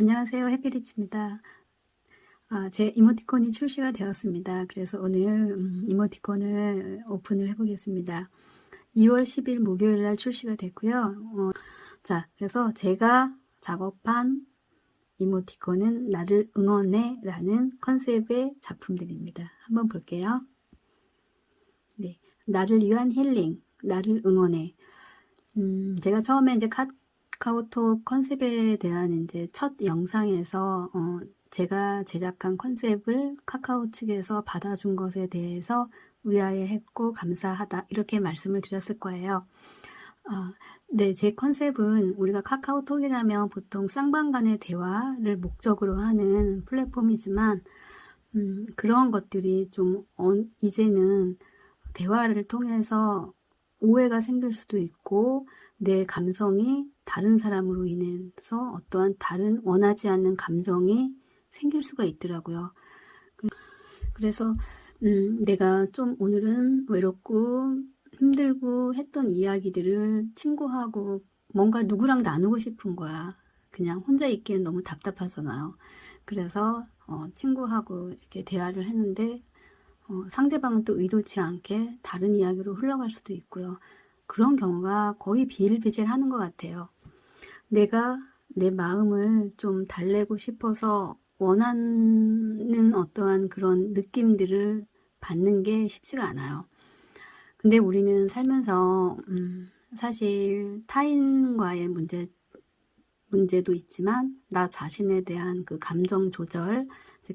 안녕하세요. 해피리치입니다. 아, 제 이모티콘이 출시가 되었습니다. 그래서 오늘 음, 이모티콘을 오픈을 해보겠습니다. 2월 10일 목요일 날 출시가 됐고요. 어, 자, 그래서 제가 작업한 이모티콘은 나를 응원해 라는 컨셉의 작품들입니다. 한번 볼게요. 네, 나를 위한 힐링, 나를 응원해. 음, 제가 처음에 이제 카 카오톡 컨셉에 대한 이제 첫 영상에서 어, 제가 제작한 컨셉을 카카오 측에서 받아준 것에 대해서 의아해했고 감사하다 이렇게 말씀을 드렸을 거예요. 어, 네, 제 컨셉은 우리가 카카오톡이라면 보통 쌍방 간의 대화를 목적으로 하는 플랫폼이지만 음, 그런 것들이 좀 어, 이제는 대화를 통해서 오해가 생길 수도 있고 내 감성이 다른 사람으로 인해서 어떠한 다른 원하지 않는 감정이 생길 수가 있더라고요. 그래서 음, 내가 좀 오늘은 외롭고 힘들고 했던 이야기들을 친구하고 뭔가 누구랑 나누고 싶은 거야. 그냥 혼자 있기엔 너무 답답하잖아요. 그래서 어, 친구하고 이렇게 대화를 했는데 어, 상대방은 또 의도치 않게 다른 이야기로 흘러갈 수도 있고요. 그런 경우가 거의 비일비재하는 것 같아요. 내가 내 마음을 좀 달래고 싶어서 원하는 어떠한 그런 느낌들을 받는 게 쉽지가 않아요. 근데 우리는 살면서 음, 사실 타인과의 문제 문제도 있지만 나 자신에 대한 그 감정 조절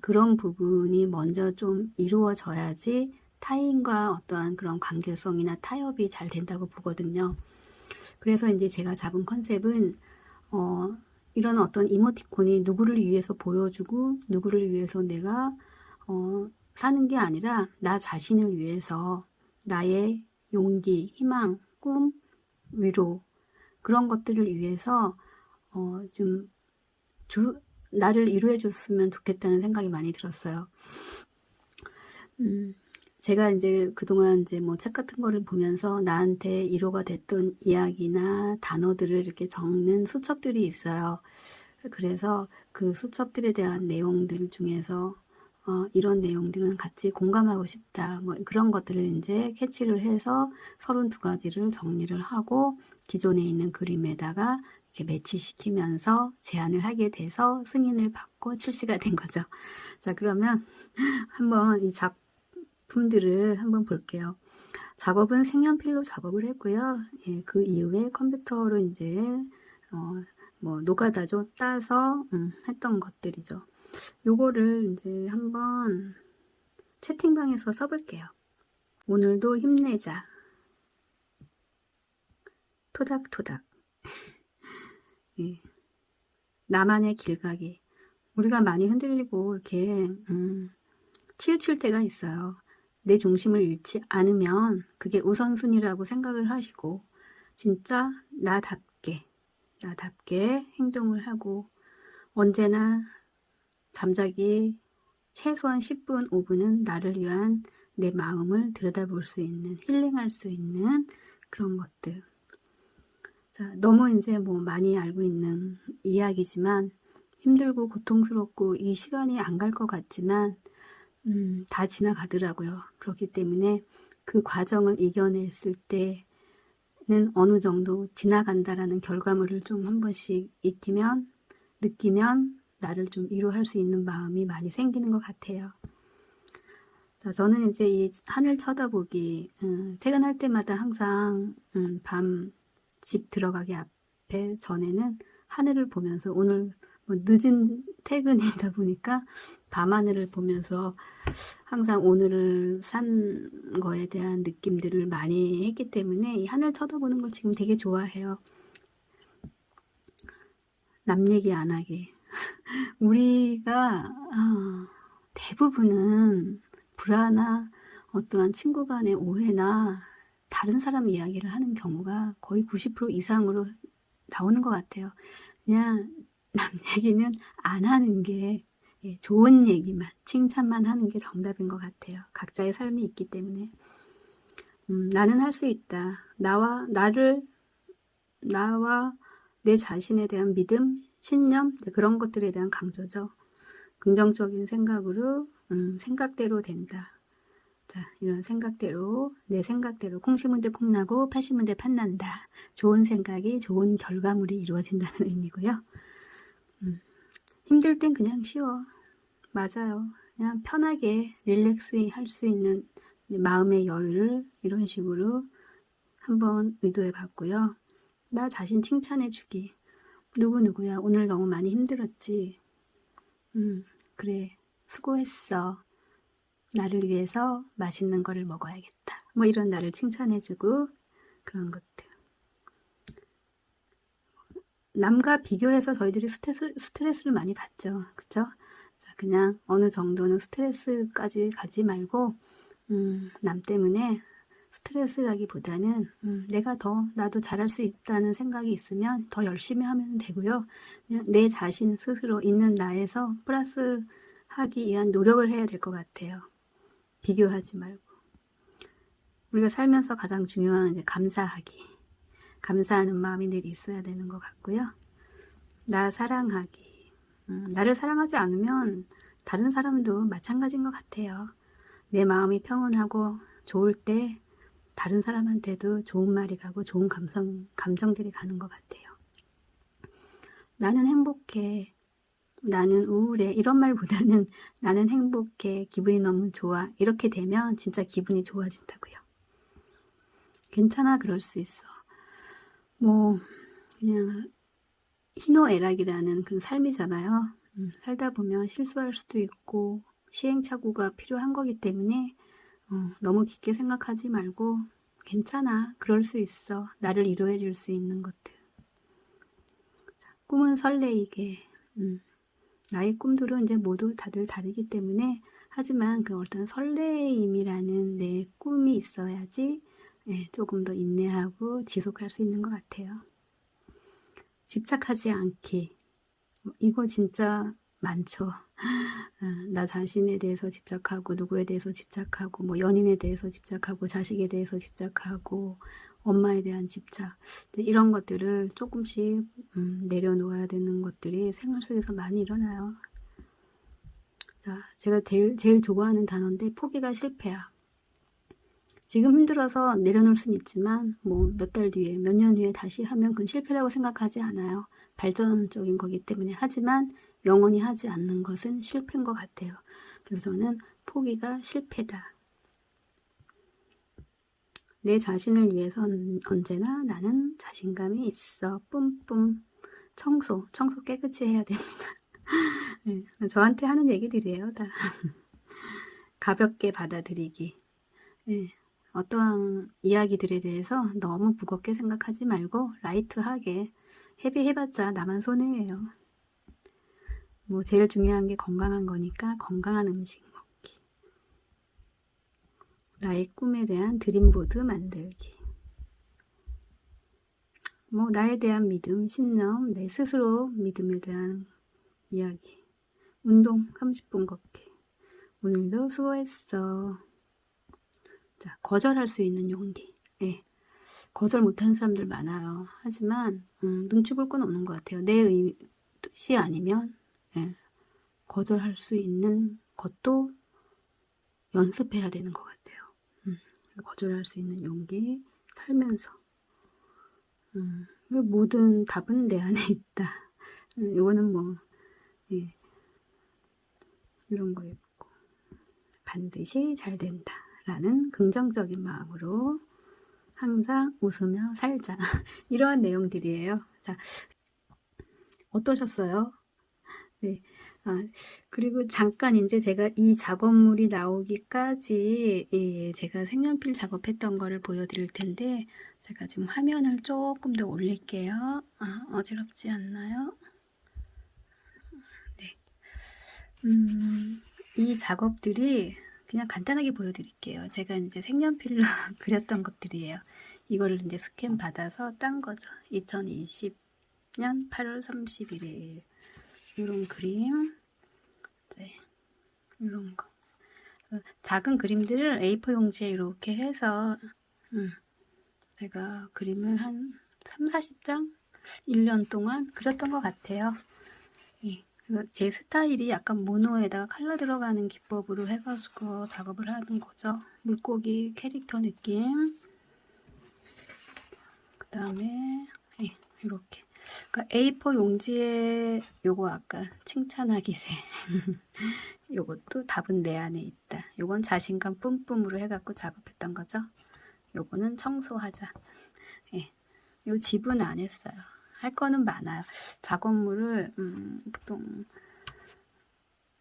그런 부분이 먼저 좀 이루어져야지 타인과 어떠한 그런 관계성이나 타협이 잘 된다고 보거든요. 그래서 이제 제가 잡은 컨셉은 어, 이런 어떤 이모티콘이 누구를 위해서 보여주고 누구를 위해서 내가 어, 사는 게 아니라 나 자신을 위해서 나의 용기, 희망, 꿈, 위로 그런 것들을 위해서 어, 좀 주, 나를 이루해 줬으면 좋겠다는 생각이 많이 들었어요. 음, 제가 이제 그동안 이제 뭐 책 같은 거를 보면서 나한테 위로가 됐던 이야기나 단어들을 이렇게 적는 수첩들이 있어요. 그래서 그 수첩들에 대한 내용들 중에서 어, 이런 내용들은 같이 공감하고 싶다. 뭐 그런 것들을 이제 캐치를 해서 32가지를 정리를 하고 기존에 있는 그림에다가 이렇게 매치시키면서 제안을 하게 돼서 승인을 받고 출시가 된 거죠. 자, 그러면 한번 이 작 품들을 한번 볼게요. 작업은 색연필로 작업을 했고요. 예, 그 이후에 컴퓨터로 이제 어, 뭐 노가다죠 따서 음, 했던 것들이죠. 요거를 이제 한번 채팅방에서 써볼게요. 오늘도 힘내자. 토닥토닥. 예. 나만의 길가기. 우리가 많이 흔들리고 이렇게 음, 치우칠 때가 있어요. 내 중심을 잃지 않으면 그게 우선순위라고 생각을 하시고 진짜 나답게 나답게 행동을 하고 언제나 잠자기 최소한 10분, 5분은 나를 위한 내 마음을 들여다볼 수 있는, 힐링할 수 있는 그런 것들. 자, 너무 이제 뭐 많이 알고 있는 이야기지만 힘들고 고통스럽고 이 시간이 안 갈 것 같지만 음, 다 지나가더라고요. 그렇기 때문에 그 과정을 이겨냈을 때는 어느 정도 지나간다라는 결과물을 좀 한 번씩 익히면 느끼면 나를 좀 위로할 수 있는 마음이 많이 생기는 것 같아요. 자, 저는 이제 이 하늘 쳐다보기 음, 퇴근할 때마다 항상 음, 밤집 들어가기 앞에 전에는 하늘을 보면서 오늘 뭐 늦은 퇴근이다 보니까 밤하늘을 보면서 항상 오늘을 산 거에 대한 느낌들을 많이 했기 때문에 이 하늘 쳐다보는 걸 지금 되게 좋아해요. 남 얘기 안 하게. 우리가 어, 대부분은 불화나 어떠한 친구 간의 오해나 다른 사람 이야기를 하는 경우가 거의 90% 이상으로 나오는 것 같아요. 그냥 남 얘기는 안 하는 게 예, 좋은 얘기만, 칭찬만 하는 게 정답인 것 같아요. 각자의 삶이 있기 때문에. 음, 나는 할 수 있다. 나와, 나를, 나와 내 자신에 대한 믿음, 신념 그런 것들에 대한 강조죠. 긍정적인 생각으로 음, 생각대로 된다. 자, 이런 생각대로 내 생각대로 콩 심은 데 콩나고 팥 심은 데 팥난다. 좋은 생각이 좋은 결과물이 이루어진다는 의미고요. 음, 힘들 땐 그냥 쉬워. 맞아요. 그냥 편하게 릴렉스 할 수 있는 마음의 여유를 이런 식으로 한번 의도해 봤고요. 나 자신 칭찬해 주기. 누구누구야, 오늘 너무 많이 힘들었지. 음, 그래, 수고했어. 나를 위해서 맛있는 거를 먹어야겠다. 뭐 이런 나를 칭찬해 주고 그런 것들. 남과 비교해서 저희들이 스트레스, 스트레스를 많이 받죠. 그쵸? 자, 그냥 어느 정도는 스트레스까지 가지 말고, 음, 남 때문에 스트레스라기보다는 음, 내가 더 나도 잘할 수 있다는 생각이 있으면 더 열심히 하면 되고요. 그냥 내 자신 스스로 있는 나에서 플러스 하기 위한 노력을 해야 될 것 같아요. 비교하지 말고. 우리가 살면서 가장 중요한 감사하기. 감사하는 마음이 늘 있어야 되는 것 같고요. 나 사랑하기. 음, 나를 사랑하지 않으면 다른 사람도 마찬가지인 것 같아요. 내 마음이 평온하고 좋을 때 다른 사람한테도 좋은 말이 가고 좋은 감성, 감정들이 가는 것 같아요. 나는 행복해. 나는 우울해. 이런 말보다는 나는 행복해. 기분이 너무 좋아. 이렇게 되면 진짜 기분이 좋아진다고요. 괜찮아. 그럴 수 있어. 뭐, 그냥, 희노애락이라는 그 삶이잖아요. 음, 살다 보면 실수할 수도 있고, 시행착오가 필요한 거기 때문에, 어, 너무 깊게 생각하지 말고 괜찮아. 그럴 수 있어. 나를 위로해 줄수 있는 것들. 자, 꿈은 설레이게. 음, 나의 꿈들은 이제 모두 다들 다르기 때문에 하지만 그 어떤 설레임이라는 내 꿈이 있어야지 예, 조금 더 인내하고 지속할 수 있는 것 같아요. 집착하지 않기. 이거 진짜 많죠. 아, 나 자신에 대해서 집착하고 누구에 대해서 집착하고 뭐 연인에 대해서 집착하고 자식에 대해서 집착하고 엄마에 대한 집착 이런 것들을 조금씩 음, 내려놓아야 되는 것들이 생활 속에서 많이 일어나요. 자, 제가 제일, 제일 좋아하는 단어인데 포기가 실패야. 지금 힘들어서 내려놓을 수는 있지만 뭐 몇 달 뒤에 몇년 뒤에 다시 하면 그건 실패라고 생각하지 않아요. 발전적인 거기 때문에 하지만 영원히 하지 않는 것은 실패인 것 같아요. 그래서 저는 포기가 실패다. 내 자신을 위해선 언제나 나는 자신감이 있어. 뿜뿜. 청소. 청소 깨끗이 해야 됩니다. 네, 저한테 하는 얘기들이에요. 다. 가볍게 받아들이기. 네, 어떠한 이야기들에 대해서 너무 무겁게 생각하지 말고 라이트하게 헤비해봤자 나만 손해예요. 뭐 제일 중요한 게 건강한 거니까 건강한 음식 먹기. 나의 꿈에 대한 드림보드 만들기. 뭐 나에 대한 믿음, 신념, 내 스스로 믿음에 대한 이야기. 운동 30분 걷기. 오늘도 수고했어. 자, 거절할 수 있는 용기. 예. 거절 못하는 사람들 많아요. 하지만 음, 눈치 볼 건 없는 것 같아요. 내 의, 뜻이 아니면 예, 거절할 수 있는 것도 연습해야 되는 것 같아요. 음, 거절할 수 있는 용기 살면서 음, 모든 답은 내 안에 있다. 음, 이거는 뭐 예, 이런 거 있고 반드시 잘 된다 라는 긍정적인 마음으로 항상 웃으며 살자 이러한 내용들이에요. 자 어떠셨어요? 네. 아, 그리고 잠깐 이제 제가 이 작업물이 나오기까지 예, 제가 색연필 작업했던 거를 보여드릴 텐데 제가 지금 화면을 조금 더 올릴게요. 아, 어지럽지 않나요? 네. 음, 이 작업들이 그냥 간단하게 보여드릴게요. 제가 이제 색연필로 그렸던 것들이에요. 이거를 이제 스캔 받아서 딴 거죠. 2020년 8월 31일. 이런 그림, 이제 이런 거. 어, 작은 그림들을 A4 용지에 이렇게 해서 음, 제가 그림을 한 3, 40장 1년 동안 그렸던 것 같아요. 예. 제 스타일이 약간 모노에다가 칼라 들어가는 기법으로 해가지고 작업을 하는 거죠. 물고기 캐릭터 느낌. 그 다음에 예, 이렇게. 그러니까 A4 용지에 요거 아까 칭찬하기세. 요것도 답은 내 안에 있다. 요건 자신감 뿜뿜으로 해갖고 작업했던 거죠. 요거는 청소하자. 예. 요 집은 안 했어요. 할 거는 많아요. 작업물을 음, 보통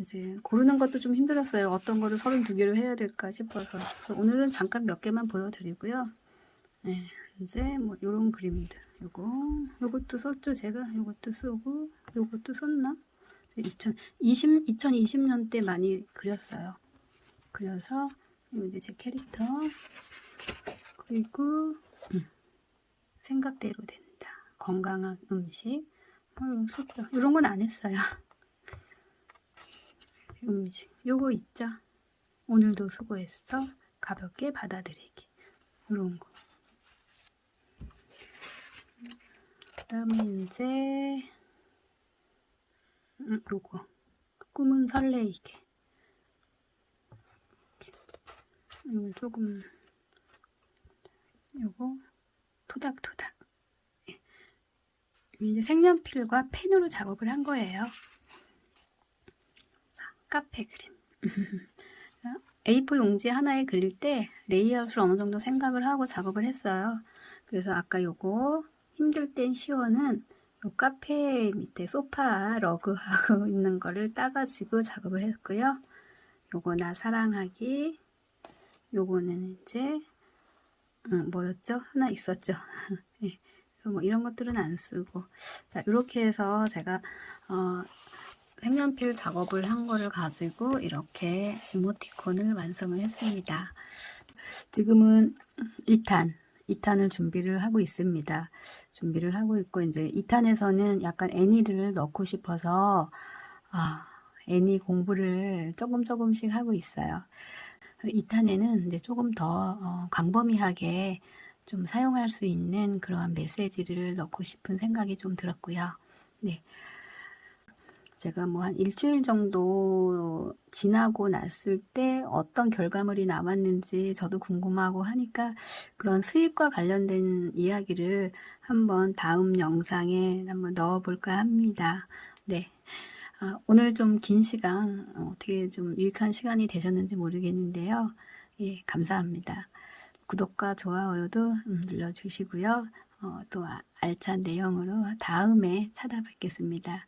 이제 고르는 것도 좀 힘들었어요. 어떤 거를 32개를 해야 될까 싶어서. 오늘은 잠깐 몇 개만 보여드리고요. 예, 이제 뭐 요런 그림들. 요거, 요것도 썼죠, 제가. 요것도 쓰고, 요것도 썼나? 2020, 2020년 때 많이 그렸어요. 그려서, 요 이제 제 캐릭터. 그리고, 음, 생각대로 된다. 건강한 음식. 어, 숫자. 이런 건 안 했어요. 음식. 요거 있죠? 오늘도 수고했어. 가볍게 받아들이기. 이런 거. 그 다음에 이제, 음, 요거. 꿈은 설레이게. 이거 조금, 요거, 토닥토닥. 예. 이제 색연필과 펜으로 작업을 한 거예요. 자, 카페 그림. A4 용지 하나에 그릴 때 레이아웃을 어느 정도 생각을 하고 작업을 했어요. 그래서 아까 요거 힘들 땐 쉬워는 요 카페 밑에 소파 러그하고 있는 거를 따가지고 작업을 했고요. 요거 나 사랑하기 요거는 이제 음, 뭐였죠? 하나 있었죠. 예. 뭐 이런 것들은 안 쓰고 자 이렇게 해서 제가 어, 색연필 작업을 한 거를 가지고 이렇게 이모티콘을 완성을 했습니다. 지금은 2탄, 2탄을 준비를 하고 있습니다. 준비를 하고 있고 이제 2탄에서는 약간 애니를 넣고 싶어서 아, 애니 공부를 조금 조금씩 하고 있어요. 2탄에는 이제 조금 더 어, 광범위하게 좀 사용할 수 있는 그러한 메시지를 넣고 싶은 생각이 좀 들었고요. 네. 제가 뭐 한 일주일 정도 지나고 났을 때 어떤 결과물이 나왔는지 저도 궁금하고 하니까 그런 수입과 관련된 이야기를 한번 다음 영상에 한번 넣어볼까 합니다. 네. 아, 오늘 좀 긴 시간, 어, 어떻게 좀 유익한 시간이 되셨는지 모르겠는데요. 예, 감사합니다. 구독과 좋아요도 음, 눌러주시고요. 어, 또 아- 알찬 내용으로 다음에 찾아뵙겠습니다.